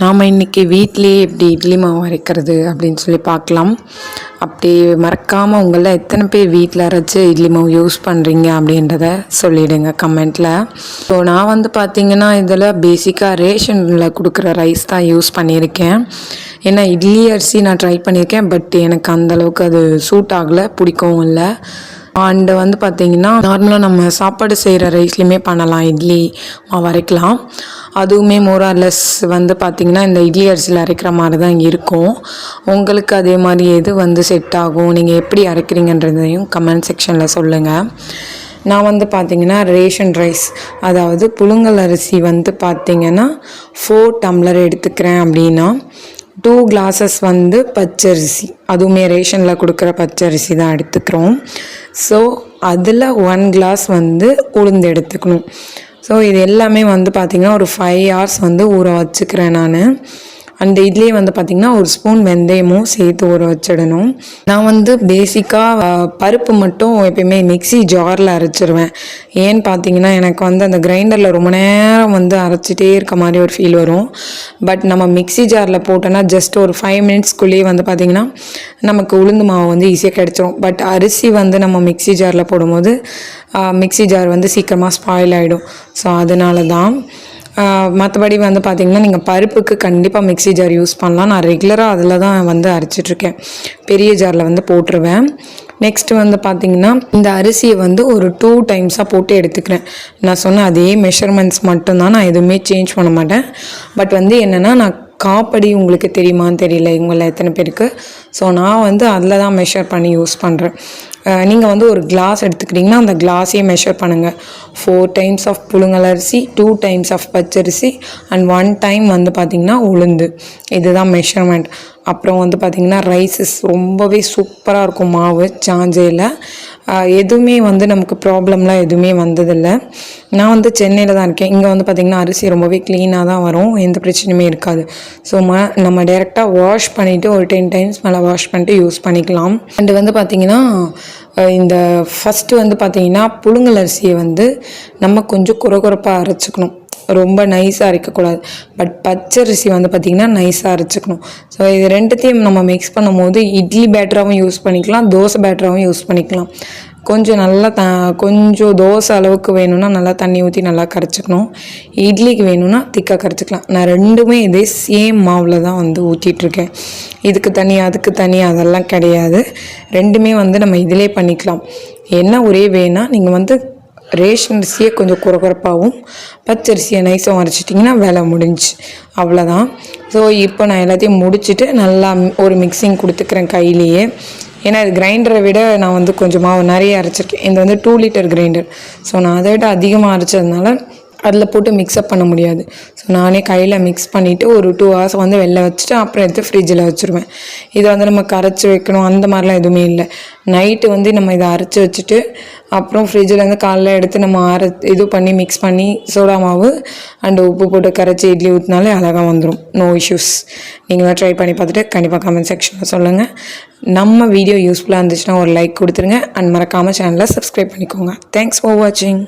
நாம் இன்றைக்கி வீட்டிலேயே எப்படி இட்லி மாவு அரைக்கிறது அப்படின்னு சொல்லி பார்க்கலாம். அப்படி மறக்காமல் உங்களில் எத்தனை பேர் வீட்டில் அரைச்சி இட்லி மாவு யூஸ் பண்ணுறீங்க அப்படின்றத சொல்லிவிடுங்க கமெண்ட்டில் ஸோ நான் வந்து பார்த்திங்கன்னா இதில் பேசிக்காக ரேஷனில் கொடுக்குற ரைஸ் தான் யூஸ் பண்ணியிருக்கேன். ஏன்னா இட்லி அரிசி நான் ட்ரை பண்ணியிருக்கேன் பட் எனக்கு அந்தளவுக்கு அது சூட் ஆகலை பிடிக்கவும் இல்லை. அண்டு வந்து பார்த்திங்கன்னா நார்மலாக நம்ம சாப்பாடு செய்கிற ரைஸ்லேயுமே பண்ணலாம் இட்லி மாவு அரைக்கலாம். அதுவுமே மோரார்லெஸ் வந்து பார்த்திங்கன்னா இந்த இட்லி அரிசியில் அரைக்கிற மாதிரி தான் இருக்கும். உங்களுக்கு அதே மாதிரி எது வந்து செட் ஆகும்? நீங்கள் எப்படி அரைக்கிறீங்கன்றதையும் கமெண்ட் செக்ஷனில் சொல்லுங்கள் நான் வந்து பார்த்திங்கன்னா ரேஷன் ரைஸ் அதாவது புழுங்கல் அரிசி வந்து பார்த்திங்கன்னா ஃபோர் டம்ளர் எடுத்துக்கிறேன் அப்படின்னா டூ கிளாஸஸ் வந்து பச்சரிசி அதுவுமே ரேஷனில் கொடுக்குற பச்சரிசி தான் எடுத்துக்கிறோம். ஸோ அதில் ஒன் கிளாஸ் வந்து உளுந்து எடுத்துக்கணும். ஸோ இது எல்லாமே வந்து பார்த்திங்கன்னா ஒரு ஃபைவ் ஹவர்ஸ் வந்து ஊற வச்சுக்கிறேன் நான். அந்த இதுலேயே வந்து பார்த்திங்கன்னா ஒரு ஸ்பூன் வெந்தயமும் சேர்த்து ஊற வச்சிடணும். நான் வந்து பேசிக்காக பருப்பு மட்டும் எப்பயுமே மிக்சி ஜாரில் அரைச்சிருவேன். ஏன்னு பார்த்தீங்கன்னா எனக்கு வந்து அந்த கிரைண்டரில் ரொம்ப நேரம் வந்து அரைச்சிட்டே இருக்க மாதிரி ஒரு ஃபீல் வரும். பட் நம்ம மிக்சி ஜாரில் போட்டோன்னா ஜஸ்ட் ஒரு ஃபைவ் மினிட்ஸ்க்குள்ளேயே வந்து பார்த்திங்கன்னா நமக்கு உளுந்து மாவு வந்து ஈஸியாக கிடச்சிரும். பட் அரிசி வந்து நம்ம மிக்சி ஜாரில் போடும்போது மிக்சி ஜார் வந்து சீக்கிரமாக ஸ்பாயில் ஆகிடும் ஸோ அதனால தான் மற்றபடி வந்து பார்த்திங்கன்னா நீங்கள் பருப்புக்கு கண்டிப்பாக மிக்ஸி ஜார் யூஸ் பண்ணலாம். நான் ரெகுலராக அதில் தான் வந்து அரைச்சிட்ருக்கேன் பெரிய ஜாரில் வந்து போட்டுருவேன். நெக்ஸ்ட்டு வந்து பார்த்திங்கன்னா இந்த அரிசியை வந்து ஒரு டூ டைம்ஸாக போட்டு எடுத்துக்கிறேன். நான் சொன்ன அதே மெஷர்மெண்ட்ஸ் மட்டும்தான் நான் எதுவுமே சேஞ்ச் பண்ண மாட்டேன். பட் வந்து என்னென்னா நான் காப்படி உங்களுக்கு தெரியுமான்னு தெரியல. இவங்கள எத்தனை பேருக்கு? ஸோ நான் வந்து அதில் தான் மெஷர் பண்ணி யூஸ் பண்ணுறேன் நீங்கள் வந்து ஒரு கிளாஸ் எடுத்துக்கிட்டிங்கன்னா அந்த கிளாஸையே மெஷர் பண்ணுங்கள் ஃபோர் டைம்ஸ் ஆஃப் புழுங்கலரிசி டூ டைம்ஸ் ஆஃப் பச்சரிசி அண்ட் ஒன் டைம் வந்து பார்த்திங்கன்னா உளுந்து. இதுதான் மெஷர்மெண்ட் அப்புறம் வந்து பார்த்திங்கன்னா ரைஸஸ் ரொம்பவே சூப்பராக இருக்கும் மாவு சாஞ்சையில். எதுவுமே வந்து நமக்கு ப்ராப்ளம்லாம் எதுவுமே வந்ததில்லை. நான் வந்து சென்னையில் தான் இருக்கேன். இங்கே வந்து பார்த்திங்கன்னா அரிசி ரொம்பவே க்ளீனாக தான் வரும். எந்த பிரச்சனையுமே இருக்காது. ஸோ ம நம்ம டேரெக்டாக வாஷ் பண்ணிவிட்டு ஒரு டென் டைம்ஸ் மேலே வாஷ் பண்ணிட்டு யூஸ் பண்ணிக்கலாம். அண்டு வந்து பார்த்திங்கன்னா இந்த ஃபஸ்ட்டு வந்து பார்த்திங்கன்னா புழுங்கல் அரிசியை வந்து நம்ம கொஞ்சம் குறகுறப்பாக அரைச்சிக்கணும். ரொம்ப நைஸாக அரைக்கக்கூடாது பட் பச்சரிசி வந்து பார்த்திங்கன்னா நைஸாக அரைச்சிக்கணும். ஸோ இது ரெண்டுத்தையும் நம்ம மிக்ஸ் பண்ணும்போது இட்லி பேட்டராகவும் யூஸ் பண்ணிக்கலாம் தோசை பேட்டராகவும் யூஸ் பண்ணிக்கலாம். கொஞ்சம் நல்லா த கொஞ்சம் தோசை அளவுக்கு வேணும்னா நல்லா தண்ணி ஊற்றி நல்லா கரைச்சிக்கணும். இட்லிக்கு வேணும்னா திக்காக கரைச்சிக்கலாம். நான் ரெண்டுமே இதே சேம் மாவில் தான் வந்து ஊற்றிட்டுருக்கேன் இதுக்கு தனி அதுக்கு தனி அதெல்லாம் கிடையாது. ரெண்டுமே வந்து நம்ம இதிலே பண்ணிக்கலாம். என்ன ஒரே வேணால் நீங்கள் வந்து ரேஷன் அரிசியை கொஞ்சம் குறகுறப்பாகவும் பச்சரிசியை நைஸாகவும் அரைச்சிட்டிங்கன்னா வேலை முடிஞ்சு. அவ்வளோதான் ஸோ இப்போ நான் எல்லாத்தையும் முடிச்சுட்டு நல்லா ஒரு மிக்சிங் கொடுத்துக்கிறேன் கையிலேயே. ஏன்னா இது கிரைண்டரை விட நான் வந்து கொஞ்சமாக நிறைய அரைச்சிருக்கேன். இது வந்து டூ லிட்டர் கிரைண்டர் ஸோ நான் அதை விட அதிகமாக அரைச்சதுனால அதில் போட்டு மிக்ஸ்அப் பண்ண முடியாது. ஸோ நானே கையில் மிக்ஸ் பண்ணிவிட்டு ஒரு டூ ஹவர்ஸ் வந்து வெளில வச்சுட்டு அப்புறம் எடுத்து ஃப்ரிட்ஜில் வச்சுருவேன். இதை வந்து நம்ம கரைச்சி வைக்கணும் அந்த மாதிரிலாம் எதுவுமே இல்லை. நைட்டு வந்து நம்ம இதை அரைச்சி வச்சுட்டு அப்புறம் ஃப்ரிட்ஜிலேருந்து காலைல எடுத்து நம்ம அரை இது பண்ணி மிக்ஸ் பண்ணி சோடா மாவு அண்டு உப்பு போட்டு கரைச்சி இட்லி ஊற்றினாலே அழகாக வந்துடும் நோ இஷ்யூஸ் நீங்களும் ட்ரை பண்ணி பார்த்துட்டு கண்டிப்பாக கமெண்ட் செக்ஷனில் சொல்லுங்கள் நம்ம வீடியோ யூஸ்ஃபுல்லாக இருந்துச்சுன்னா ஒரு லைக் கொடுத்துருங்க. அண்ட் மறக்காமல் சேனலை சப்ஸ்கிரைப் பண்ணிக்கோங்க. தேங்க்ஸ் ஃபார் வாட்சிங்